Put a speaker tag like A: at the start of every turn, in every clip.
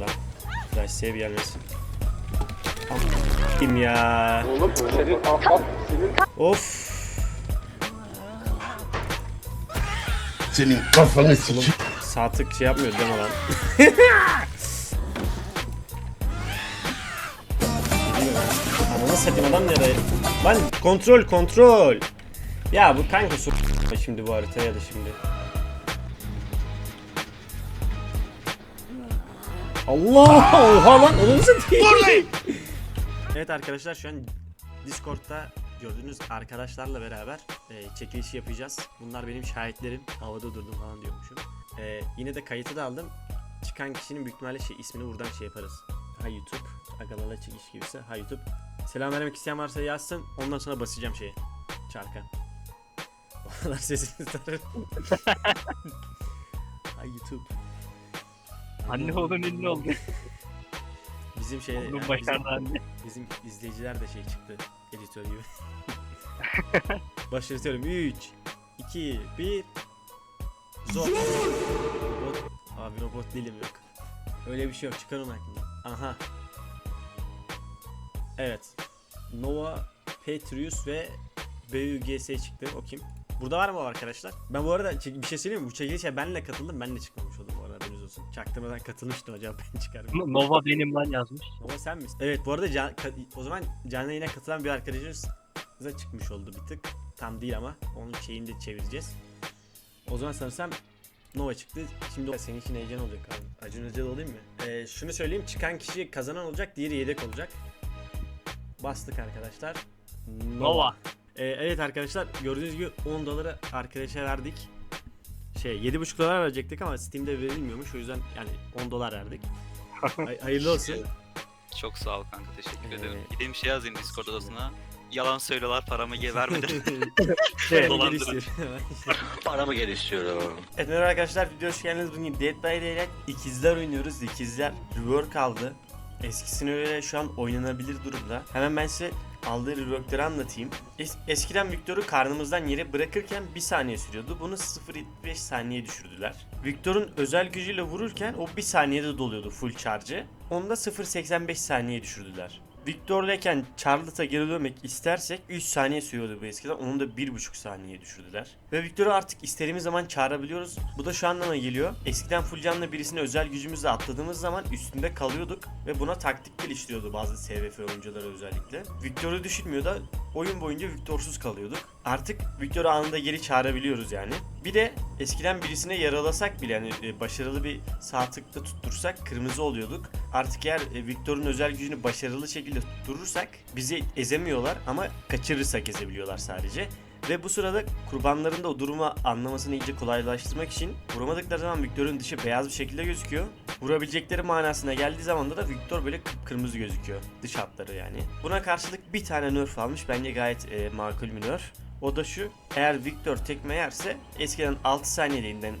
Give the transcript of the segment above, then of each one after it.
A: lan. Flash save gelmesin. Kim ya?
B: Oğlum senin ahbap senin
A: Of.
C: Senin kafanı sikeyim.
A: Sağ tık şey yapmıyor değil mi lan? Ananı satayım adam nereye? Lan kontrol kontrol. Ya bu kanka su şimdi bu harita ya da şimdi. Allah! Oha lan onu satayım. evet arkadaşlar şu an Discord'da gördüğünüz arkadaşlarla beraber e, çekiliş yapacağız. Bunlar benim şahitlerim. Havada durdum falan diyormuşum. E, yine de kayıtı da aldım. Çıkan kişinin büyük ihtimalle şey, ismini buradan şey yaparız. Ha YouTube, Agalarla çekiş gibiyse. Ha YouTube. Selam vermek isteyen varsa yazsın. Ondan sonra basacağım şeye. Çarka. Onlar sesini tutar. ha YouTube.
D: Anne oğlun ünlü oldu.
A: Bizim şey
D: Oğlum
A: yani
D: başardı anne.
A: bizim izleyiciler de şey çıktı. Editör gibi. Başlatıyorum. 3 2 1 Zor. Robot. Abi robot dilim yok. Öyle bir şey yok. Çıkar onu aklından. Aha. Evet. Nova, Petrius ve BUGS çıktı. O kim? Burada var mı o arkadaşlar? Ben bu arada bir şey söyleyeyim mi? Bu çekilişe benle katıldım. Ben de çıkmamış oldum Çaktırmadan katılmıştım acaba ben çıkar mıyım?
D: Nova benim lan yazmış.
A: Nova sen misin? Evet bu arada can, o zaman canlı yayına katılan bir arkadaşımıza çıkmış oldu bir tık. Tam değil ama onun şeyini de çevireceğiz. O zaman sanırsam Nova çıktı. Şimdi senin için heyecan olacak abi. Acun Ilıcalı olayım mı? Ee, şunu söyleyeyim çıkan kişi kazanan olacak diğeri yedek olacak. Bastık arkadaşlar.
D: Nova.
A: Ee, evet arkadaşlar gördüğünüz gibi 10 doları arkadaşa verdik. Şey 7,5 dolar verecektik ama Steam'de verilmiyormuş o yüzden yani 10 dolar verdik. Hay- hayırlı olsun.
E: Çok sağ ol kanka teşekkür
A: Ee,
E: ederim. Gideyim şey yazayım Discord odasına. Yalan söylüyorlar paramı ge vermeden.
A: Şey,
E: Dolandırın.
A: geri istiyor.
C: Paramı geri istiyorum.
A: Evet merhaba arkadaşlar video hoş geldiniz. Bugün Dead by Daylight ikizler oynuyoruz. İkizler rework aldı. Eskisine göre şu an oynanabilir durumda. Hemen ben size aldığı reworkları anlatayım. Es- eskiden Victor'u karnımızdan yere bırakırken 1 saniye sürüyordu. Bunu 0.75 saniye düşürdüler. Victor'un özel gücüyle vururken o 1 saniyede doluyordu full charge'ı. Onu da 0.85 saniye düşürdüler. Victor'dayken Charlotte'a geri dönmek istersek 3 saniye sürüyordu bu eskiden. Onu da 1.5 saniye düşürdüler. Ve Victor'u artık istediğimiz zaman çağırabiliyoruz. Bu da şu anlama geliyor. Eskiden full canlı birisini özel gücümüzle atladığımız zaman üstünde kalıyorduk. Ve buna taktik geliştiriyordu bazı SVF oyuncuları özellikle. Victor'u düşürmüyor da oyun boyunca Victor'suz kalıyorduk. Artık Victor'u anında geri çağırabiliyoruz yani. Bir de eskiden birisine yaralasak bile yani e, başarılı bir sağ tıkta tuttursak kırmızı oluyorduk. Artık eğer e, Victor'un özel gücünü başarılı şekilde tutturursak bizi ezemiyorlar ama kaçırırsak ezebiliyorlar sadece. Ve bu sırada kurbanların da o durumu anlamasını iyice kolaylaştırmak için vuramadıkları zaman Victor'un dışı beyaz bir şekilde gözüküyor. Vurabilecekleri manasına geldiği zaman da Victor böyle kıpkırmızı gözüküyor. Dış hatları yani. Buna karşılık bir tane nerf almış. Bence gayet e, makul bir nerf. O da şu. Eğer Victor tekme yerse eskiden 6 saniyeliğinden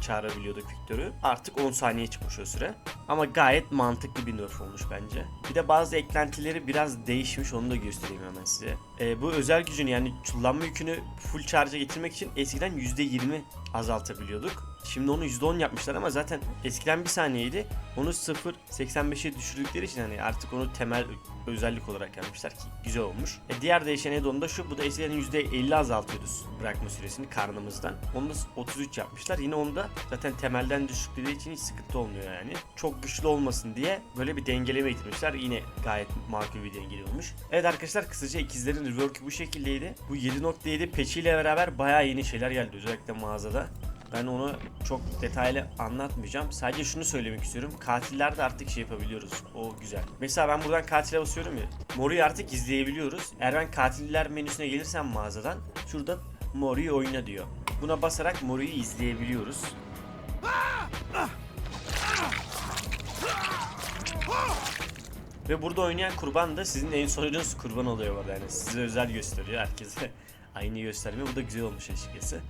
A: çağırabiliyorduk Victor'u. Artık 10 saniye çıkmış o süre. Ama gayet mantıklı bir nerf olmuş bence. Bir de bazı eklentileri biraz değişmiş onu da göstereyim hemen size. Ee, bu özel gücün yani kullanma yükünü full charge'a getirmek için eskiden %20 azaltabiliyorduk. Şimdi onu %10 yapmışlar ama zaten eskiden bir saniyeydi. Onu 0.85'e düşürdükleri için hani artık onu temel özellik olarak yapmışlar ki güzel olmuş. E diğer değişen add-on da şu. Bu da eskiden %50 azaltıyoruz bırakma süresini karnımızdan. Onu da 33 yapmışlar. Yine onu da zaten temelden düşüklediği için hiç sıkıntı olmuyor yani. Çok güçlü olmasın diye böyle bir dengeleme getirmişler. Yine gayet makul bir dengeli olmuş. Evet arkadaşlar kısaca ikizlerin rework'ü bu şekildeydi. Bu 7.7 patch ile beraber bayağı yeni şeyler geldi özellikle mağazada. Ben onu çok detaylı anlatmayacağım. Sadece şunu söylemek istiyorum. Katillerde artık şey yapabiliyoruz. O güzel. Mesela ben buradan katile basıyorum ya. Mori'yi artık izleyebiliyoruz. Eğer ben katiller menüsüne gelirsem mağazadan şurada Mori'yi oyna diyor. Buna basarak Mori'yi izleyebiliyoruz. Ve burada oynayan kurban da sizin en sonucunuz kurban oluyor burada yani size özel gösteriyor herkese aynı göstermiyor bu da güzel olmuş açıkçası.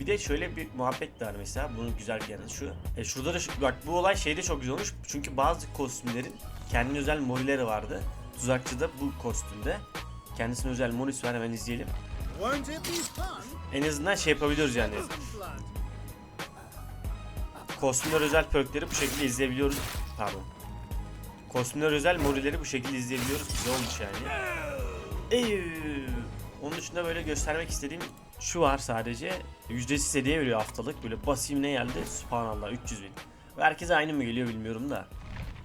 A: Bir de şöyle bir muhabbet var mesela bunun güzel yanı şu. E şurada da şu- bak bu olay şeyde çok güzel olmuş çünkü bazı kostümlerin kendine özel morileri vardı. Tuzakçı da bu kostümde. Kendisine özel morisi var hemen izleyelim. En azından şey yapabiliyoruz yani. Kostümler özel perkleri bu şekilde izleyebiliyoruz. Pardon. Kostümler özel morileri bu şekilde izleyebiliyoruz. Güzel olmuş yani. Ey, onun dışında böyle göstermek istediğim şu var sadece. Ücretsiz hediye veriyor haftalık. Böyle basayım ne geldi? Subhanallah 300 bin. Herkese aynı mı geliyor bilmiyorum da.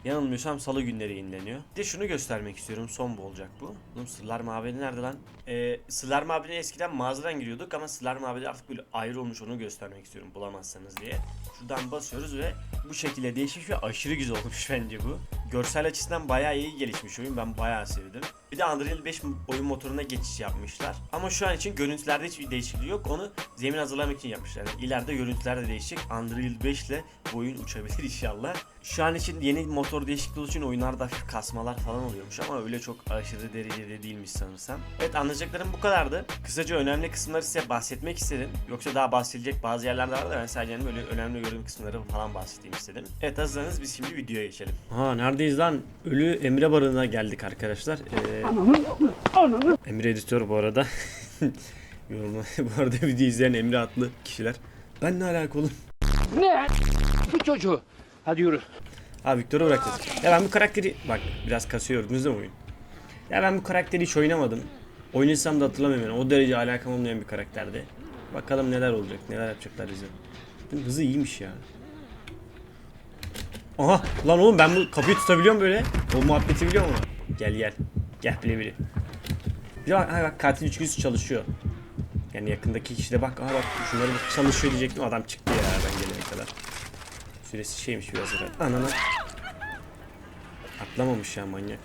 A: Yanılmıyorsam salı günleri yayınlanıyor. Bir de şunu göstermek istiyorum. Son bu olacak bu. Oğlum Sırlar Mabedi nerede lan? Ee, Sırlar Mabedi'ne eskiden mağazadan giriyorduk ama Sırlar Mabedi artık böyle ayrı olmuş onu göstermek istiyorum bulamazsanız diye. Şuradan basıyoruz ve bu şekilde değişmiş ve aşırı güzel olmuş bence bu. Görsel açısından bayağı iyi gelişmiş oyun. Ben bayağı sevdim. Bir de Unreal 5 oyun motoruna geçiş yapmışlar. Ama şu an için görüntülerde hiçbir değişikliği yok. Onu zemin hazırlamak için yapmışlar. Yani ileride görüntüler de değişecek. Unreal 5 ile oyun uçabilir inşallah. Şu an için yeni motor değişikliği için oyunlarda hafif kasmalar falan oluyormuş ama öyle çok aşırı derecede değilmiş sanırsam. Evet anlayacaklarım bu kadardı. Kısaca önemli kısımları size bahsetmek istedim. Yoksa daha bahsedilecek bazı yerler de var da ben sadece böyle önemli gördüğüm kısımları falan bahsedeyim istedim. Evet hazırsanız biz şimdi videoya geçelim. Ha neredeyiz lan? Ölü Emre Barını'na geldik arkadaşlar. Ee, Emre editör bu arada. Bu arada video izleyen Emre adlı kişiler. Ben ne alaka oğlum?
B: Bu çocuğu. Hadi yürü.
A: Ha Victor'u bıraktık. Ya ben bu karakteri bak biraz kasıyor gördünüz değil mi oyun? Ya ben bu karakteri hiç oynamadım. Oynasam da hatırlamıyorum yani. O derece alakam olmayan bir karakterdi. Bakalım neler olacak, neler yapacaklar bize. Hızı iyiymiş ya. Aha lan oğlum ben bu kapıyı tutabiliyorum böyle. O muhabbeti biliyor musun? Gel gel. Gel bile bile. Bir bak, ha, bak katil üçgüsü çalışıyor. Yani yakındaki kişi de bak aha bak şunları çalışıyor diyecektim adam çıktı ya ben gelene kadar. Süresi şeymiş biraz herhalde. Ananı. Atlamamış ya manyak.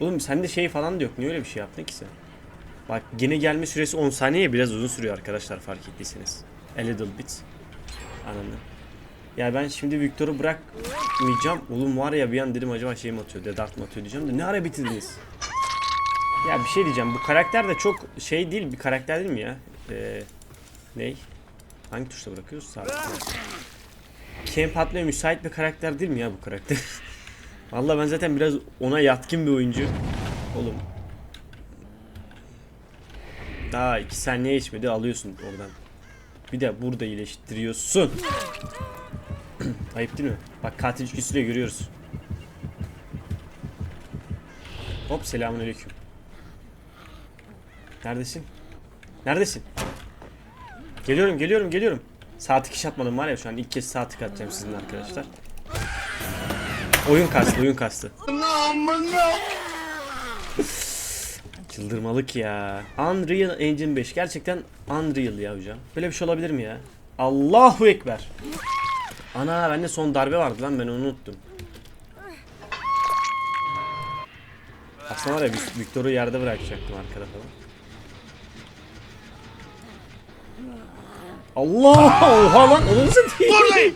A: Oğlum sende şey falan da yok. Niye öyle bir şey yaptın ki sen? Bak gene gelme süresi 10 saniye biraz uzun sürüyor arkadaşlar fark ettiyseniz. A little bit. Ananı. Ya ben şimdi Victor'u bırakmayacağım. Oğlum var ya bir an dedim acaba şey mi atıyor, Dedart mı atıyor diyeceğim de ne ara bitirdiniz? Ya bir şey diyeceğim. Bu karakter de çok şey değil bir karakter değil mi ya? Ee, ney? Hangi tuşla bırakıyoruz? Sağ camp atmaya müsait bir karakter değil mi ya bu karakter? Vallahi ben zaten biraz ona yatkın bir oyuncu. Oğlum. Daha iki saniye geçmedi alıyorsun oradan. Bir de burada iyileştiriyorsun. Ayıp değil mi? Bak katil üçlüsüyle görüyoruz. Hop selamünaleyküm. Neredesin? Neredesin? Geliyorum geliyorum geliyorum. Saat iki atmadım var ya şu an ilk kez saat iki atacağım sizin arkadaşlar. Oyun kastı oyun kastı. Çıldırmalık ya. Unreal Engine 5 gerçekten Unreal ya hocam. Böyle bir şey olabilir mi ya? Allahu Ekber. Ana bende son darbe vardı lan ben onu unuttum. Aslında var ya Vic- Victor'u yerde bırakacaktım arkada falan. Allah! Oha lan onu satayım.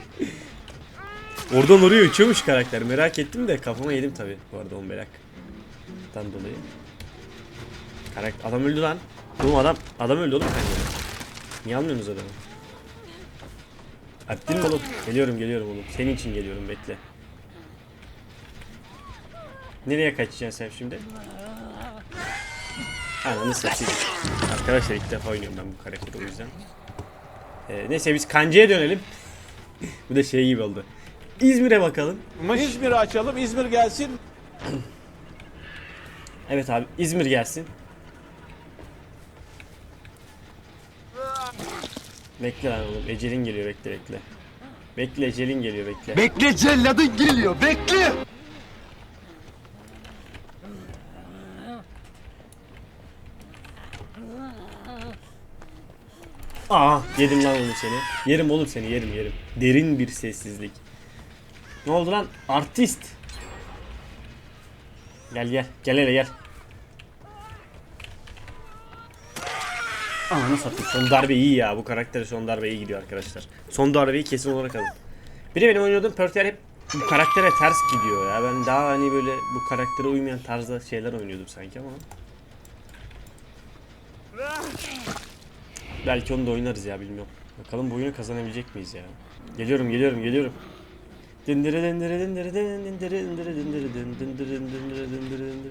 A: Oradan oraya uçuyormuş karakter. Merak ettim de kafama yedim tabi bu arada o meraktan dolayı. Karakter adam öldü lan. Oğlum adam adam öldü oğlum kanka. Niye almıyorsunuz adamı? Mi oğlum? Geliyorum geliyorum oğlum. Senin için geliyorum bekle. Nereye kaçacaksın sen şimdi? Ananı satayım. Arkadaşlar ilk defa oynuyorum ben bu karakteri o yüzden. Ee, neyse biz kancaya dönelim. bu da şey gibi oldu. İzmir'e bakalım.
B: İzmir'i açalım. İzmir gelsin.
A: Evet abi İzmir gelsin. Bekle lan oğlum. Ecelin geliyor bekle bekle. Bekle ecelin geliyor bekle.
C: Bekle celladın geliyor bekle.
A: Aa yedim lan oğlum seni. Yerim oğlum seni yerim yerim. Derin bir sessizlik. Ne oldu lan? Artist. Gel gel. Gel hele gel. Ananı satayım. Son darbe iyi ya. Bu karakter son darbe iyi gidiyor arkadaşlar. Son darbeyi kesin olarak alın. Bir de benim oynadığım Pertwee hep bu karaktere ters gidiyor ya. Ben daha hani böyle bu karaktere uymayan tarzda şeyler oynuyordum sanki ama. Belki onu da oynarız ya bilmiyorum. Bakalım bu oyunu kazanabilecek miyiz ya? Geliyorum geliyorum geliyorum. Dindire dindire dindire dindire dindire dindire dindire dindire dindire dindire dindire.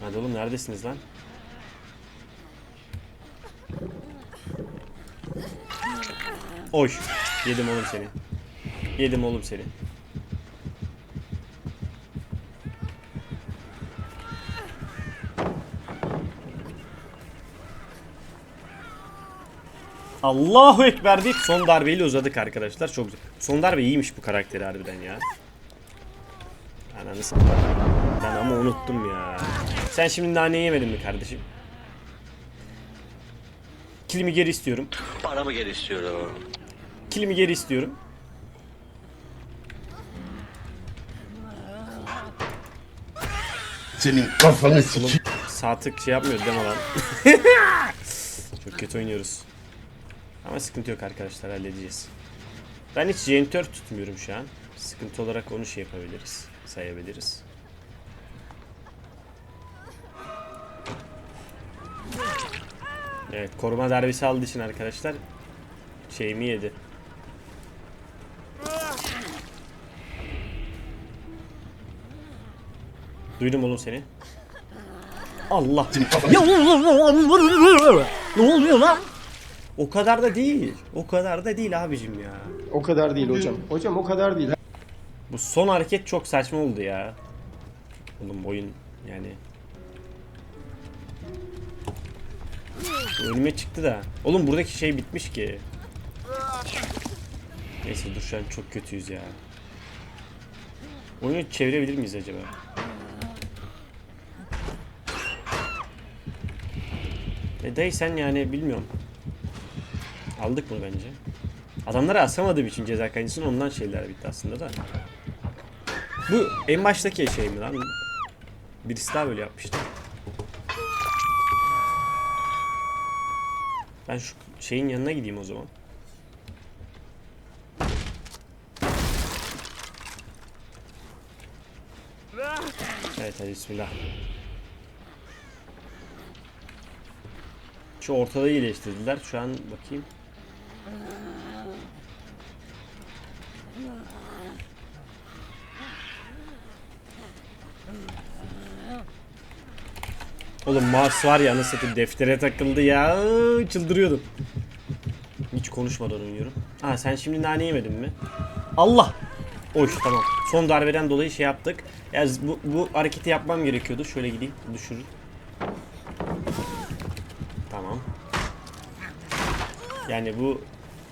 A: Hadi oğlum neredesiniz lan? Oy. Yedim oğlum seni. Yedim oğlum seni. Allahu Ekber deyip son darbeyle uzadık arkadaşlar. Çok güzel. Son darbe iyiymiş bu karakteri harbiden ya. Ananı s- Ben ama unuttum ya. Sen şimdi nane yemedin mi kardeşim? Kilimi geri istiyorum.
C: Paramı geri istiyorum.
A: Kilimi geri istiyorum.
C: Senin kafanı sikeyim.
A: Sağ tık şey yapmıyoruz değil mi lan? Çok kötü oynuyoruz. Ama sıkıntı yok arkadaşlar halledeceğiz. Ben hiç jenitör tutmuyorum şu an. Sıkıntı olarak onu şey yapabiliriz. Sayabiliriz. Evet koruma darbesi aldığı için arkadaşlar şeyimi yedi. Duydum oğlum seni. Allah. Ya ne oluyor lan? O kadar da değil. O kadar da değil abicim ya.
F: O kadar değil hocam. Hocam o kadar değil.
A: Bu son hareket çok saçma oldu ya. Oğlum oyun yani. Önüme çıktı da. Oğlum buradaki şey bitmiş ki. Neyse dur şu an çok kötüyüz ya. Oyunu çevirebilir miyiz acaba? E dayı sen yani bilmiyorum. Aldık bunu bence. Adamları asamadığım için ceza kancısının ondan şeyler bitti aslında da. Bu en baştaki şey mi lan? Birisi daha böyle yapmıştı. Ben şu şeyin yanına gideyim o zaman. Evet hadi bismillah. Şu ortada iyileştirdiler. Şu an bakayım. Oğlum Mars var ya nasıl satayım deftere takıldı ya çıldırıyordum. Hiç konuşmadan oynuyorum. Ha sen şimdi nane yemedin mi? Allah! Oy tamam. Son darbeden dolayı şey yaptık. Ya bu, bu hareketi yapmam gerekiyordu. Şöyle gideyim düşürün. Tamam. Yani bu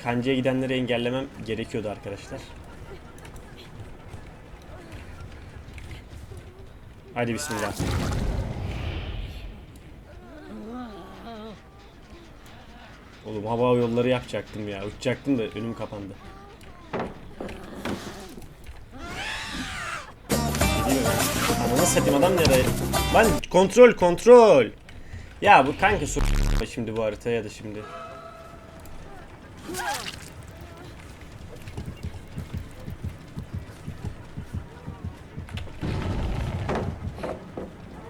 A: kancaya gidenleri engellemem gerekiyordu arkadaşlar. Hadi bismillah. Oğlum hava yolları yapacaktım ya. Uçacaktım da önüm kapandı. Ananı satayım adam nereye? Lan kontrol kontrol. Ya bu kanka su şimdi bu harita ya da şimdi.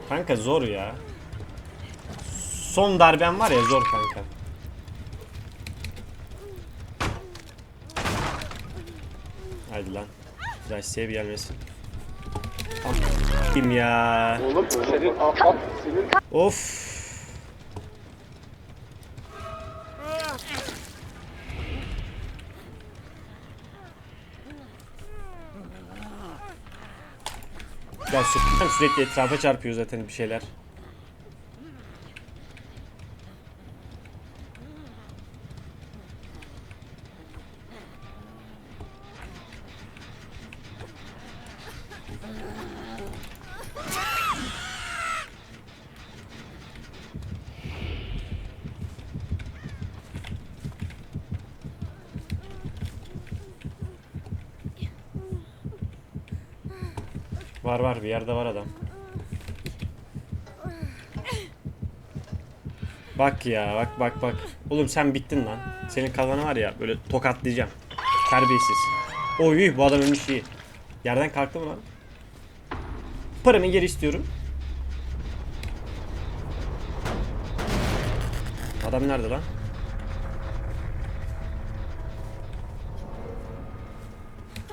A: Kanka zor ya. Son darben var ya zor kanka. Hadi lan. Flash save gelmesin. Kim ya?
F: Oğlum senin senin
A: Of. Ya sürekli etrafa çarpıyor zaten bir şeyler. Var var bir yerde var adam. Bak ya bak bak bak. Oğlum sen bittin lan. Senin kalanı var ya böyle tokatlayacağım. Terbiyesiz. Oy bu adam ölmüş iyi. Yerden kalktı mı lan? Paramı geri istiyorum. Adam nerede lan?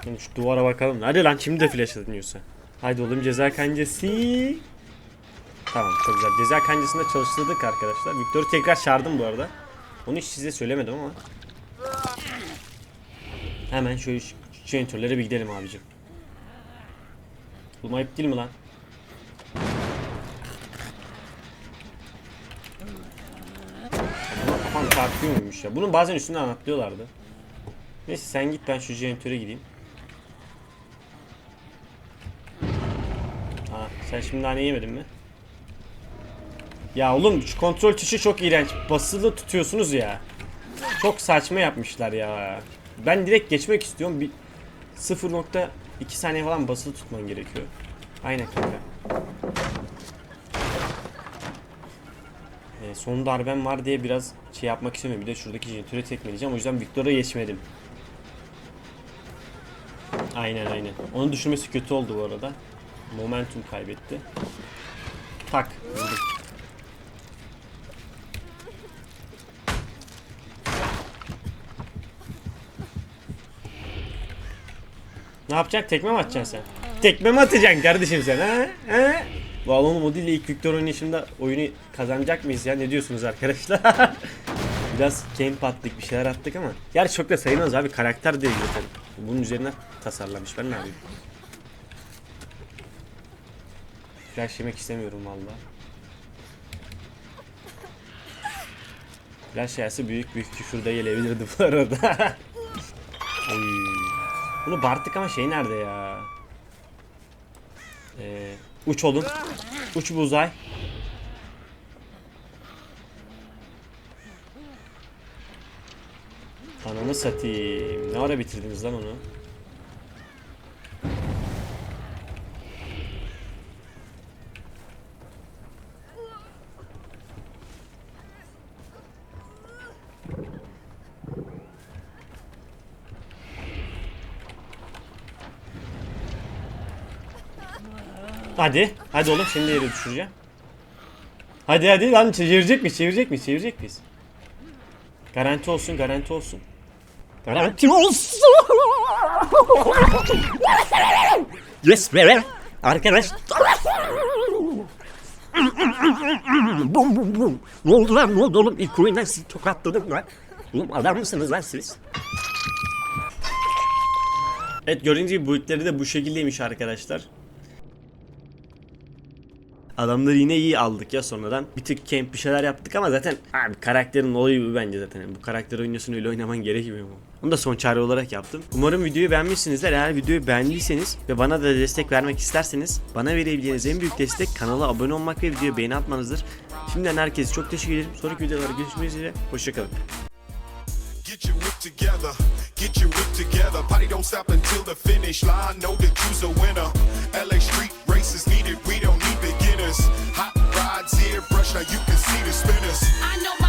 A: Şimdi şu duvara bakalım. Hadi lan şimdi de flash atıyorsa. Haydi oğlum ceza kancası. Tamam çok güzel. Ceza kancasında çalıştırdık arkadaşlar. Victor'u tekrar çağırdım bu arada. Onu hiç size söylemedim ama. Hemen şöyle ş- jeneratörlere bir gidelim abicim. Bu ayıp değil mi lan? Ama kafam çarpıyor ya? Bunun bazen üstünden atlıyorlardı. Neyse sen git ben şu jeneratöre gideyim. Sen şimdi nane yemedin mi? Ya oğlum şu kontrol tuşu çok iğrenç. Basılı tutuyorsunuz ya. Çok saçma yapmışlar ya. Ben direkt geçmek istiyorum. Bir 0.2 saniye falan basılı tutman gerekiyor. Aynen kanka. Ee, son darbem var diye biraz şey yapmak istemiyorum. Bir de şuradaki jeneratöre tekmeleyeceğim. O yüzden Victor'a geçmedim. Aynen aynen. Onu düşürmesi kötü oldu bu arada. Momentum kaybetti. Tak. Vurdum. Ne yapacaksın? Tekme mi atacaksın sen? Tekme mi atacaksın kardeşim sen ha? ha? O değil ilk Victor oynayışında oyunu kazanacak mıyız ya? Ne diyorsunuz arkadaşlar? Biraz camp attık bir şeyler attık ama. Gerçi çok da sayılmaz abi karakter değil zaten. Bunun üzerine tasarlamış ben ne yapayım? Flash yemek istemiyorum valla. Flash yerse büyük büyük küfür de gelebilirdi bu arada. Oy. Bunu Bartık ama şey nerede ya? Ee, uç olun. Uç bu uzay. Ananı satayım. Ne ara bitirdiniz lan onu? Hadi. Hadi oğlum şimdi yere düşüreceğim. Hadi hadi lan çevirecek mi? Çevirecek mi? Çevirecek miyiz? Garanti olsun, garanti olsun. Garanti olsun. yes be. Arkadaş. bum bum bum. Ne oldu lan? Ne oldu oğlum? İlk oyundan sizi tokatladım lan. Oğlum adam mısınız lan siz? Evet gördüğünüz gibi boyutları da bu şekildeymiş arkadaşlar. Adamları yine iyi aldık ya sonradan. Bir tık camp bir şeyler yaptık ama zaten abi karakterin olayı bu bence zaten. Yani bu karakter oynuyorsun öyle oynaman gerekmiyor mu? Onu da son çare olarak yaptım. Umarım videoyu beğenmişsinizdir. Eğer videoyu beğendiyseniz ve bana da destek vermek isterseniz bana verebileceğiniz en büyük destek kanala abone olmak ve videoya beğeni atmanızdır. Şimdiden herkese çok teşekkür ederim. Sonraki videolarda görüşmek üzere. Hoşçakalın.
G: Get your whip together, get your whip together. Party don't stop until the finish line. Know that you's a winner. LA street races needed, we spinners. Hot rods, airbrush, now you can see the spinners. I know